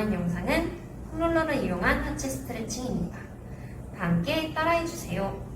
구성한 영상은 홈롤러를 이용한 하체 스트레칭입니다. 함께 따라해주세요.